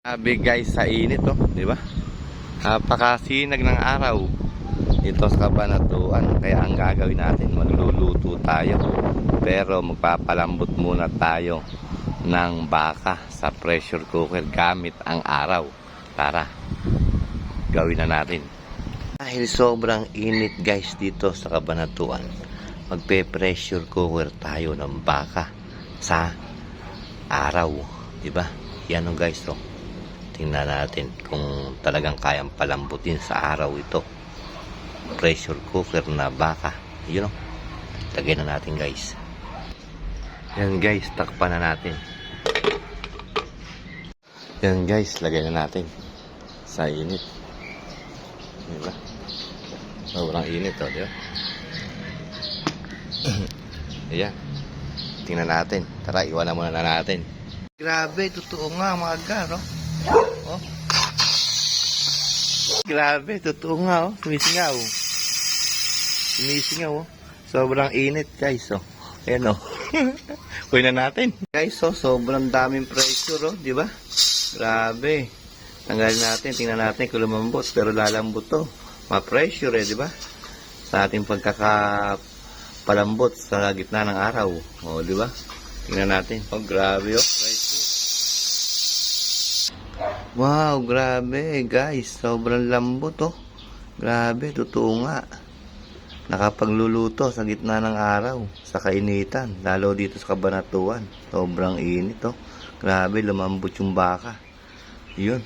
Sabi guys sa init oh, di ba? Napakasinag ng araw dito sa Kabanatuan. Kaya ang gagawin natin, magluluto tayo. Pero magpapalambot muna tayo ng baka sa pressure cooker gamit ang araw. Tara, gawin na natin. Dahil sobrang init guys dito sa Kabanatuan, magpe-pressure cooker tayo ng baka sa araw. Di ba? Yan oh guys oh. Tingnan natin kung talagang kayang palambutin sa araw ito. Pressure cooker na baka. Yun o. Lagay na natin guys. Yan guys, takpan na natin. Yan guys, lagay na natin. Sa init. Diba? Sobrang init o, di ba? Ayan. Tingnan natin. Tara, iwanan muna na natin. Grabe, totoo nga mga gar, no? Oh. Grabe, totoo nga, oh. Sumisingaw. Sumisingaw, oh. Sobrang init, guys, oh. Ayan, oh. Kuhin na natin. Guys, oh, sobrang daming pressure, oh. Di ba? Grabe. Tanggalin natin, tingnan natin kung lumambot. Pero lalambot to. Ma-pressure, eh, di ba? Sa ating pagkaka palambot sa gitna ng araw. O, di ba? Tingnan natin. Oh, grabe, oh. Pressure. Wow, grabe guys. Sobrang lambot oh. Grabe, totoo nga. Nakapagluluto sa gitna ng araw, sa kainitan, lalo dito sa Kabanatuan. Sobrang init oh. Grabe, lumambot yung baka. Yun.